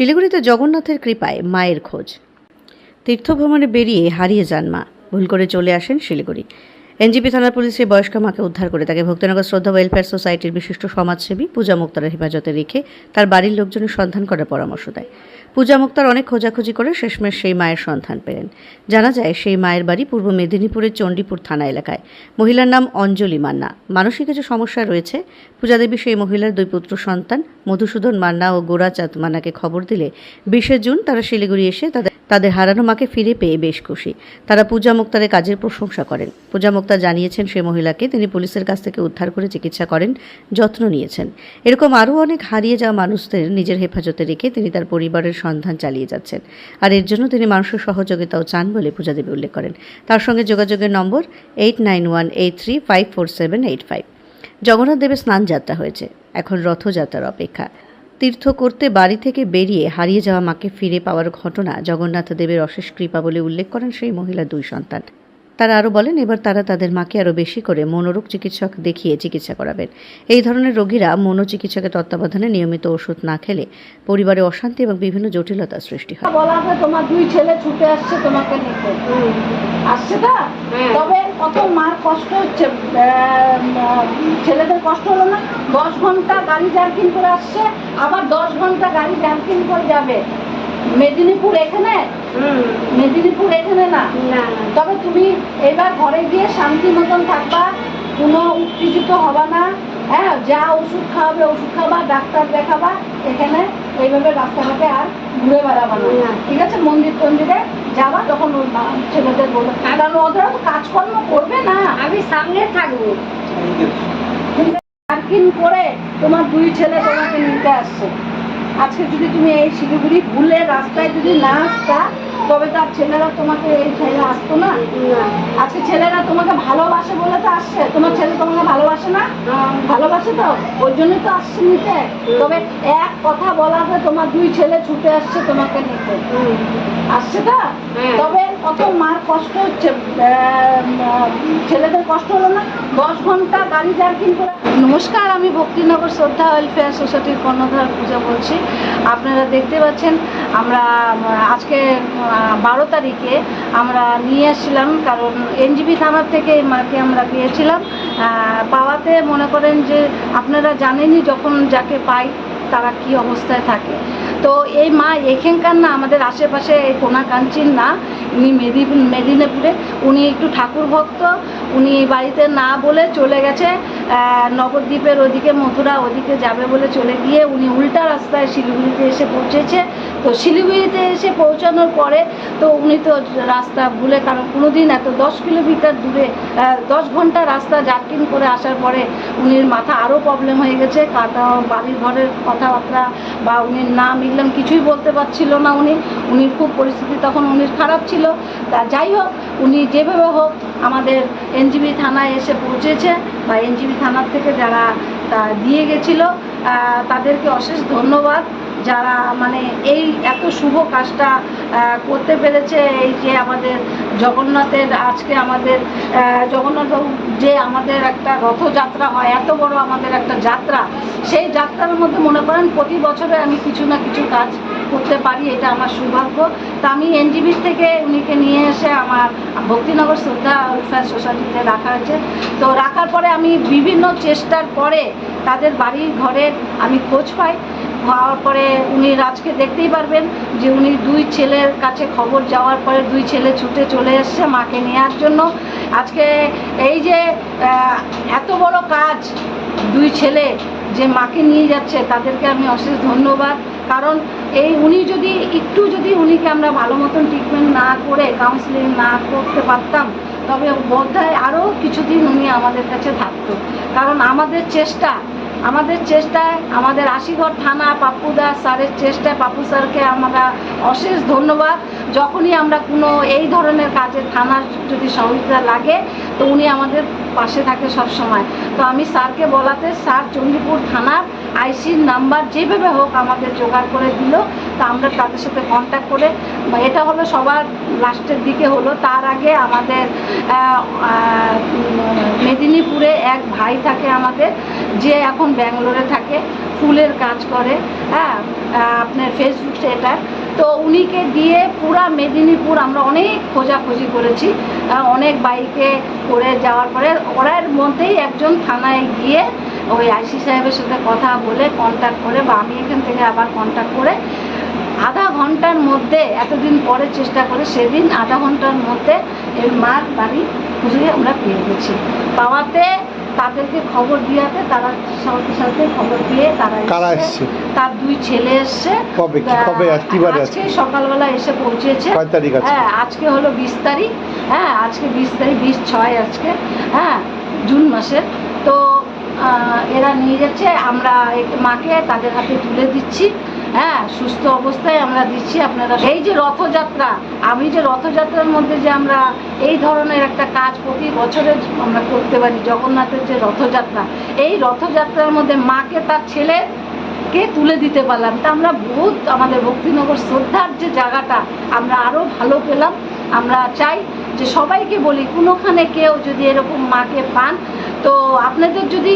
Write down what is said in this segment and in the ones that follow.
শিলিগুড়িতে জগন্নাথের কৃপায় মায়ের খোঁজ। তীর্থভ্রমণে বেরিয়ে হারিয়ে যান মা। ভুল করে চলে আসেন শিলিগুড়ি। এনজিপি থানার পুলিশে বয়স্ক মাকে উদ্ধার করে তাকে ভক্তিনগর শ্রদ্ধা ওয়েলফেয়ার সোসাইটির বিশিষ্ট সমাজসেবী পূজা মুক্তারের হেফাজতে রেখে তার বাড়ির লোকজনের সন্ধান করার পরামর্শ দেয়। পূজা মুক্তার অনেক খোঁজাখুঁজি করে শেষমেশ সেই মায়ের সন্ধান পেলেন। জানা যায় সেই মায়ের বাড়ি পূর্ব মেদিনীপুরের চণ্ডীপুর থানা এলাকায়। মহিলার নাম অঞ্জলি মান্না। মানসিক কিছু সমস্যা রয়েছে। পূজা দেবী সেই মহিলার দুই পুত্র সন্তান, মধুসূদন মান্না ও গোরাচাঁদ মান্নাকে খবর দিলে বিশে জুন তারা শিলিগুড়ি এসে তাদের তাদের হারানো মাকে ফিরে পেয়ে বেশ খুশি। তারা পূজা মুক্তারের কাজের প্রশংসা করেন। পূজা মুক্তার জানিয়েছেন সে মহিলাকে তিনি পুলিশের কাছ থেকে উদ্ধার করে চিকিৎসা করেন, যত্ন নিয়েছেন। এরকম আরও অনেক হারিয়ে যাওয়া মানুষদের নিজের হেফাজতে রেখে তিনি তার পরিবারের সন্ধান চালিয়ে যাচ্ছেন। আর এর জন্য তিনি মানুষের সহযোগিতাও চান বলে পূজা দেবী উল্লেখ করেন। তার সঙ্গে যোগাযোগের number eight nine one eight three five four seven eight five Jagannath দেবের স্নান যাত্রা হয়েছে। এখন রথযাত্রার অপেক্ষা। তীর্থ করতে বাড়ি থেকে বেরিয়ে হারিয়ে যাওয়া মাকে ফিরে পাওয়ার ঘটনা জগন্নাথ দেবের অশেষ কৃপা বলে উল্লেখ করেন সেই মহিলা দুই সন্তান। তারা আরও বলেন এবার তারা তাদের মাকে আরও বেশি করে মনোরোগ চিকিৎসক দেখিয়ে চিকিৎসা করাবেন। এই ধরনের রোগীরা মনোচিকিৎসকের তত্ত্বাবধানে নিয়মিত ওষুধ না খেলে পরিবারে অশান্তি এবং বিভিন্ন জটিলতার সৃষ্টি হয়। বলা হয় তোমার দুই ছেলে ছুটে আসছে তোমাকে নিতে। আসছে না হ্যাঁ। তবে কত মার কষ্ট হচ্ছে? ছেলেদের কষ্ট হলো না? দশ ঘণ্টা গাড়ি জার্কিং করে আসছে আবার দশ ঘণ্টা গাড়ি জার্কিং করে যাবে। মেদিনীপুর এখানে? মেদিনীপুর এখানে না? তবে তুমি এবার ঘরে গিয়ে শান্তি মতন থাকবা কোনো উত্তেজিত হবা না। হ্যাঁ যা ওষুধ খাওয়াবে ওষুধ খাবা ডাক্তার দেখাবা এখানে এইভাবে রাস্তাঘাটে আর ঘুরে বেড়াবা না। ঠিক আছে? মন্দির টন্দিরে যাবা তখন ছেলেদের বলবে কারণ ওদের কাজকর্ম করবে না। আমি সামনে থাকব। পার্কিং করে তোমার দুই ছেলে তোমাকে নিতে আসছে। আজকে যদি তুমি এই শিলিগুড়ি ভুলে রাস্তায় যদি না আসতা তবে তার ছেলেরা তোমাকে এই ছেলে আসতো না? আজকে ছেলেরা তোমাকে ভালোবাসে বলে তো আসছে। তোমার ছেলে তোমাকে ভালোবাসে না? ভালোবাসে তো? ওই জন্যই তো আসছে নিতে। তবে এক কথা বলাতে তোমার দুই ছেলে ছুটে আসছে তোমাকে নিতে। আসছে তো? হ্যাঁ। তবে কত মার কষ্ট হচ্ছে? ছেলেদের কষ্ট হলো না? দশ ঘণ্টা গাড়ি জার্কিং করে নমস্কার আমি ভক্তিনগর শ্রদ্ধা ওয়েলফেয়ার সোসাইটির কর্ণধার পূজা বলছি। আপনারা দেখতে পাচ্ছেন আমরা আজকে বারো তারিখে আমরা নিয়ে আসছিলাম কারণ এনজিবি থানার থেকে এই মাকে আমরা পেয়েছিলাম। আহ, পাওয়াতে মনে করেন যে আপনারা জানেনই যখন যাকে পাই তারা কি অবস্থায় থাকে। তো এই মা এখানকার না আমাদের আশেপাশে এই কোনাকাঞ্চির না উনি মেদিনীপুর মেদিনীপুরে উনি একটু ঠাকুর ভক্ত উনি বাড়িতে না বলে চলে গেছে। নবদ্বীপের ওদিকে মথুরা ওদিকে যাবে বলে চলে গিয়ে উনি উল্টা রাস্তায় শিলিগুড়িতে এসে পৌঁছেছে। তো শিলিগুড়িতে এসে পৌঁছানোর পরে তো উনি তো রাস্তা ভুলে, কারণ কোনোদিন এত দশ কিলোমিটার দূরে দশ ঘণ্টা রাস্তা জার্কিং করে আসার পরে উনির মাথা আরও প্রবলেম হয়ে গেছে। বাড়ির ঘরের কথাবার্তা বা উনির নাম এগুলো কিছুই বলতে পারছিল না উনি। উনির খুব পরিস্থিতি তখন উনির খারাপ ছিল। তা যাই হোক, উনি যেভাবে হোক আমাদের এনজিবি থানায় এসে পৌঁছেছে বা এনজিবি থানার থেকে যারা তা দিয়ে গেছিল তাদেরকে অশেষ ধন্যবাদ যারা মানে এই এত শুভ কাজটা করতে পেরেছে। এই যে আমাদের জগন্নাথের আজকে আমাদের জগন্নাথ যে আমাদের একটা রথযাত্রা হয়, এত বড় আমাদের একটা যাত্রা, সেই যাত্রার মধ্যে মনে করেন প্রতি বছরে আমি কিছু না কিছু কাজ করতে পারি, এটা আমার সৌভাগ্য। তা আমি এনজিবির থেকে উনিকে নিয়ে এসে আমার ভক্তিনগর শ্রদ্ধা ওয়েলফেয়ার সোসাইটিতে রাখা হয়েছে। তো রাখার পরে আমি বিভিন্ন চেষ্টার পরে তাদের বাড়ির ঘরের আমি খোঁজ পাই। পাওয়ার পরে উনি আজকে দেখতেই পারবেন যে উনি দুই ছেলের কাছে খবর যাওয়ার পরে দুই ছেলে ছুটে চলে এসছে মাকে নেওয়ার জন্য। আজকে এই যে এত বড় কাজ দুই ছেলে যে মাকে নিয়ে যাচ্ছে, তাদেরকে আমি অশেষ ধন্যবাদ। কারণ এই উনি যদি, একটু যদি উনিকে আমরা ভালো মতন ট্রিটমেন্ট না করে কাউন্সিলিং না করতে পারতাম, তবে বোধহয় আরও কিছুদিন উনি আমাদের কাছে থাকতো। কারণ আমাদের চেষ্টা, আমাদের চেষ্টায় আমাদের আশিগড় থানা পাপ্পুদা স্যারের চেষ্টায় পাপ্পু স্যারকে আমরা অশেষ ধন্যবাদ। যখনই আমরা কোনো এই ধরনের কাজে থানার যদি সহযোগিতা লাগে, তো উনি আমাদের পাশে থাকে সব সময় তো আমি স্যারকে বলাতে, স্যার চণ্ডীপুর থানার আইসির নাম্বার যেভাবে হোক আমাদের জোগাড় করে দিল, তা আমরা তাদের সাথে কন্ট্যাক্ট করে, এটা হলো সবার লাস্টের দিকে হলো। তার আগে আমাদের মেদিনীপুরে এক ভাই থাকে আমাদের, যে এখন ব্যাঙ্গালোরে থাকে, ফুলের কাজ করে হ্যাঁ আপনার ফেসবুক এটা তো উনিকে দিয়ে পুরা মেদিনীপুর আমরা অনেক খোঁজাখুঁজি করেছি অনেক বাইকে করে যাওয়ার পরে, ওরার মধ্যেই একজন থানায় গিয়ে ওই আইসি সাহেবের সাথে কথা বলে কন্ট্যাক্ট করে বা আমি এখান থেকে আবার কন্ট্যাক্ট করে আধা ঘণ্টার মধ্যে এতদিন পরে চেষ্টা করে সেদিন আধা ঘণ্টার মধ্যে এর মার বাড়ি খুঁজে আমরা পেয়ে গেছি। পাওয়াতে তাদেরকে খবর দিয়াতে তারা সাথে সাথে খবর দিয়ে তারা কারা এসছে। তার দুই ছেলে এসছে। কবে কবে আজ আজকে সকালবেলা এসে পৌঁছেছে। কয় তারিখ হ্যাঁ আজকে হলো বিশ তারিখ। হ্যাঁ আজকে বিশ তারিখ বিশ ছয় আজকে। হ্যাঁ জুন মাসের। তো এরা নিয়ে যাচ্ছে, আমরা মাকে তাদের হাতে তুলে দিচ্ছি। হ্যাঁ সুস্থ অবস্থায় আমরা দিচ্ছি আপনারা। এই যে রথযাত্রা, আমি যে রথযাত্রার মধ্যে যে আমরা এই ধরনের একটা কাজ প্রতি বছরে আমরা করতে পারি, জগন্নাথের যে রথযাত্রা, এই রথযাত্রার মধ্যে মাকে তার ছেলে কে তুলে দিতে পারলাম। তা আমরা বহুত আমাদের ভক্তিনগর শ্রদ্ধার যে জায়গাটা, আমরা আরও ভালো পেলাম। আমরা চাই যে সবাইকে বলি, কোনোখানে কেউ যদি এরকম মাকে পান, তো আপনাদের যদি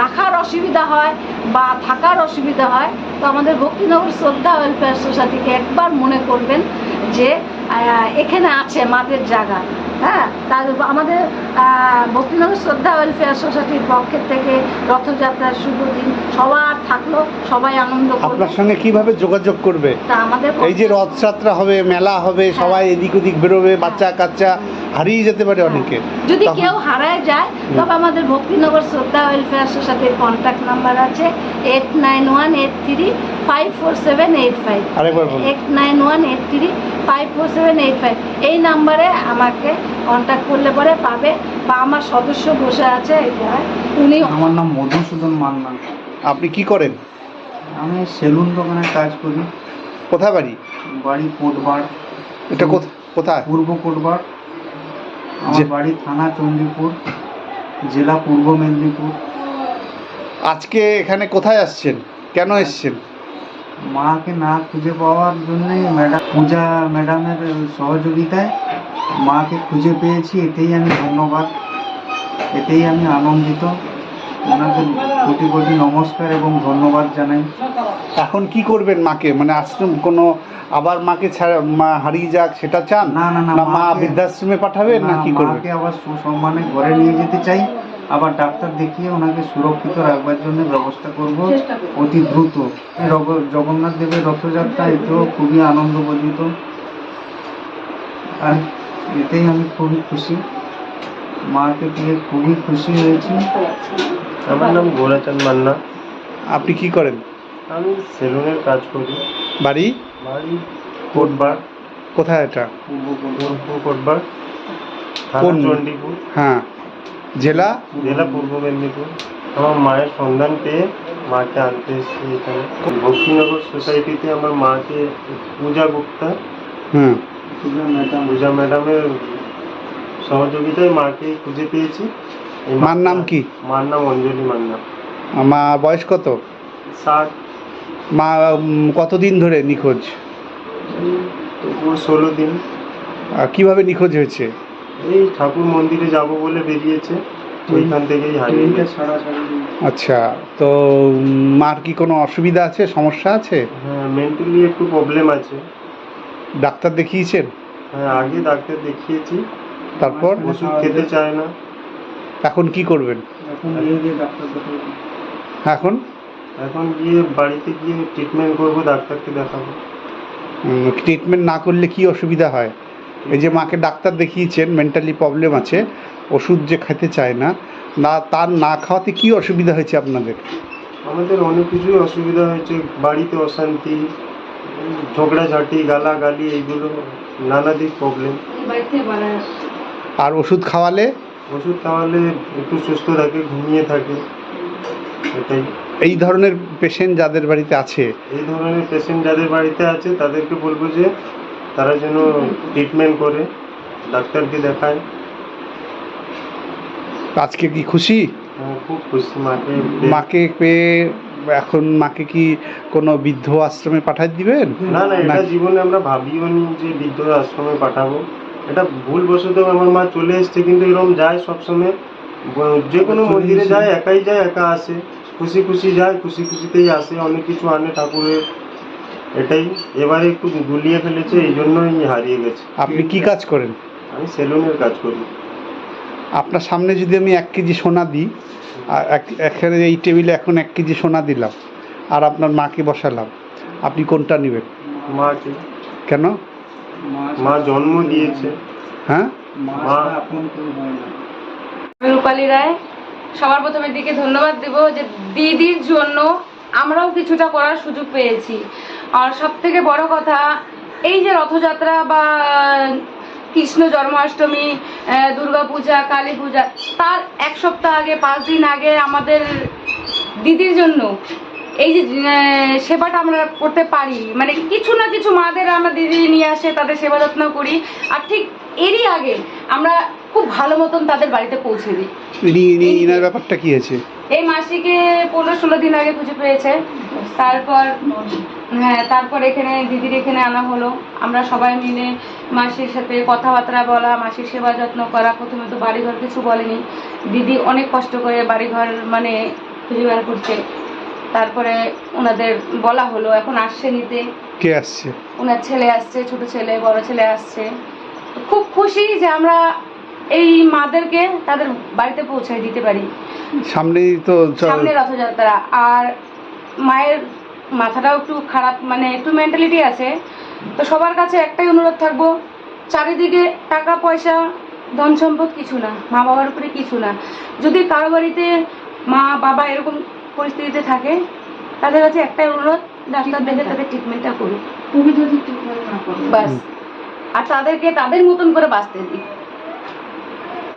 রাখার অসুবিধা হয় বা থাকার অসুবিধা হয়, তো আমাদের ভক্তিনগর শ্রদ্ধা ওয়েলফেয়ার সোসাইটিকে একবার মনে করবেন যে এখানে আছে মাদের জায়গা। হ্যাঁ তার আমাদের ভক্তিনগর শ্রদ্ধা ওয়েলফেয়ার সোসাইটির পক্ষের থেকে রথযাত্রার শুভ দিন সবার থাকল সবাই আনন্দ আপনার সঙ্গে কীভাবে যোগাযোগ করবে? তা আমাদের এই যে রথযাত্রা হবে মেলা হবে সবাই এদিক ওদিক বেরোবে বাচ্চা কাচ্চা হারিয়ে যেতে পারে অনেকে। যদি কেউ হারায় যায় তবে আমাদের ভক্তিনগর শ্রদ্ধা ওয়েলফেয়ার সোসাইটির কন্ট্যাক্ট নাম্বার আছে eight nine one eight three five four seven eight five eight nine one eight three five four seven eight five এই নাম্বারে আমাকে কন্ট্যাক্ট করলে পরে পাবে বা আমার সদস্য বসে আছে জায়গায় উনি আমার নাম মধুসূদন মান্না আপনি কি করেন আমি সেলুন দোকানে কাজ করি কোথায় বাড়ি বাড়ি কোটবার এটা কোথ- কোথায় পূর্ব কোটবার আমার বাড়ি থানা চণ্ডীপুর জেলা পূর্ব মেদিনীপুর আজকে এখানে কোথায় আসছেন কেন এসছেন মাকে না খুঁজে পাওয়ার জন্যই ম্যাডাম পূজা ম্যাডামের সহযোগিতায় মাকে খুঁজে পেয়েছি এতেই আমি ধন্যবাদ। এতেই আমি আনন্দিত। ওনাকে কোটি কোটি নমস্কার এবং ধন্যবাদ জানাই। এখন কি করবেন মাকে? মানে আশ্রম কোনো আবার মাকে ছাড়া মা হারিয়ে যাক সেটা চান? না, না, না, মা বৃদ্ধাশ্রমে পাঠাবেন না না, কি করবেন? মাকে আবার সুসম্মানে ঘরে নিয়ে যেতে চাই। আবার ডাক্তার দেখিয়ে ওনাকে সুরক্ষিত রাখবার জন্য ব্যবস্থা করব অতি দ্রুত। জগন্নাথ দেবের রথযাত্রা এতেও খুবই আনন্দবর্জিত আর এতেই আমি খুবই খুশি। মাকে পেয়ে খুবই খুশি হয়েছি। আমার নাম গোরাচাঁদ মান্না। আপনি কি করেন? আমি সেলুনের কাজ করি। বাড়ি? বাড়ি কোটবার। কোথায় এটা? পূর্ব কোটবার। থানা কোন- চণ্ডীপুর। হ্যাঁ। জেলা? জেলা পূর্ব মেদিনীপুর। আমার মায়ের সন্ধান পেয়ে মাকে আনতে এসেছি এখানে। ভক্তিনগর সোসাইটিতে আমার মাকে পূজা গুপ্তা। হুম। পূজা ম্যাডাম। পূজা ম্যাডামের সহযোগিতায় মাকে খুঁজে পেয়েছি। এই মার নাম কি? মার নাম অঞ্জলি মান্না। মা বয়স কত? ষাট। মা কতদিন ধরে নিখোঁজ? তবুও ষোলো দিন। আর কীভাবে নিখোঁজ হয়েছে? এই ঠাকুর মন্দিরে যাব বলে বেরিয়েছে। ওইখান থেকেই হারিয়ে গেছে। আচ্ছা তো মার কি কোনো অসুবিধা আছে? সমস্যা আছে? হ্যাঁ মেন্টালি একটু প্রবলেম আছে। ডাক্তার দেখিয়েছেন? হ্যাঁ আগে ডাক্তার দেখিয়েছি। তারপর? ওষুধ খেতে চায় না। এখন কি করবেন? এখন গিয়ে ডাক্তার দেখাবো। এখন? এখন গিয়ে বাড়িতে গিয়ে ট্রিটমেন্ট করব ডাক্তারকে দেখাবো। ট্রিটমেন্ট না করলে কি অসুবিধা হয়? এই যে মাকে ডাক্তার দেখিয়েছেন মেন্টালি প্রবলেম আছে। ওষুধ যে খেতে চায় না না তার না খাওয়াতে কি অসুবিধা হয়েছে আপনাদের? আমাদের অনেক কিছুই অসুবিধা হয়েছে বাড়িতে অশান্তি ঝগড়াঝাটি গালাগালি এইগুলো নানা দিক প্রবলেম আর ওষুধ খাওয়ালে? ওষুধ খাওয়ালে একটু সুস্থ থাকে ঘুমিয়ে থাকে এটাই। এই ধরনের পেশেন্ট যাদের বাড়িতে আছে? এই ধরনের পেশেন্ট যাদের বাড়িতে আছে তাদেরকে বলব যে তারা যেন ট্রিটমেন্ট করে ডাক্তারকে দেখায়। আজকে কি খুশি? খুব খুশি মাকে পেয়ে। মাকে পেয়ে এখন মাকে কি কোনো বৃদ্ধ আশ্রমে পাঠাই দিবেন? না না এটা জীবনে আমরা ভাবিও নি যে বৃদ্ধ আশ্রমে পাঠাবো। এটা ভুল বশত আমার মা চলে এসছে কিন্তু এরকম যায় সবসময়। যে কোনো মন্দিরে যায় একাই যায় একা আসে। খুশি খুশি যায় খুশি খুশিতেই আসে অনেক কিছু আনে ঠাকুরের। এটাই। এবারে একটু গুলিয়ে ফেলেছে এই জন্যই হারিয়ে গেছে। আপনি কি কাজ করেন? আমি সেলুনের কাজ করি। আপনার সামনে যদি আমি এক কেজি সোনা দিই আর এক- এখানে এই টেবিলে এখন এক কেজি সোনা দিলাম আর আপনার মাকে বসালাম আপনি কোনটা নেবেন? মাকে কেন? মা জন্ম দিয়েছে। হ্যাঁ? রূপালী রায় সবার প্রথমে দিকে ধন্যবাদ দেব যে দিদির জন্য আমরাও কিছুটা করার সুযোগ পেয়েছি। আর সব থেকে বড় কথা এই যে রথযাত্রা বা কৃষ্ণ জন্মাষ্টমী আহ, দুর্গাপূজা কালী পূজা তার এক সপ্তাহ আগে পাঁচ দিন আগে আমাদের দিদির জন্য এই যে সেবাটা আমরা করতে পারি। মানে কিছু না কিছু মাদের আমরা দিদি নিয়ে আসে তাদের সেবা যত্ন করি। আর ঠিক এরই আগে আমরা খুব ভালো মতন তাদের বাড়িতে পৌঁছে দিই। ইনার ব্যাপারটা কি আছে এই মাসিকে পনেরো ষোলো দিন আগে খুঁজে পেয়েছে। তারপর হ্যাঁ তারপর এখানে দিদির এখানে আনা হলো। আমরা সবাই মিলে মাসির সাথে কথাবার্তা বলা মাসির সেবা যত্ন করা প্রথমে তো বাড়িঘর কিছু বলেনি। দিদি অনেক কষ্ট করে বাড়িঘর মানে খুঁজে বের করছে। তারপরে ওনাদের বলা হলো এখন আসছে নিতে। কে আসছে? ওনার ছেলে আসছে ছোট ছেলে বড় ছেলে আসছে। খুব খুশি যে আমরা এই মাদেরকে তাদের বাড়িতে পৌঁছায় দিতে পারি। সামনেই তো সামনে রথযাত্রা। আর মায়ের মাথাটাও একটু খারাপ মানে একটু মেন্টালিটি আছে। তো সবার কাছে একটাই অনুরোধ থাকব চারিদিকে টাকা পয়সা ধন সম্পদ কিছু না মা বাবার উপরে কিছু না। যদি কারও বাড়িতে মা বাবা এরকম পরিস্থিতিতে থাকে তাদের কাছে একটাই অনুরোধ ডাক্তার দেখে তাদের ট্রিটমেন্টটা করুক। তুমি যদি ট্রিটমেন্ট না করো। বাস। আর তাদেরকে তাদের মতন করে বাঁচতে দিই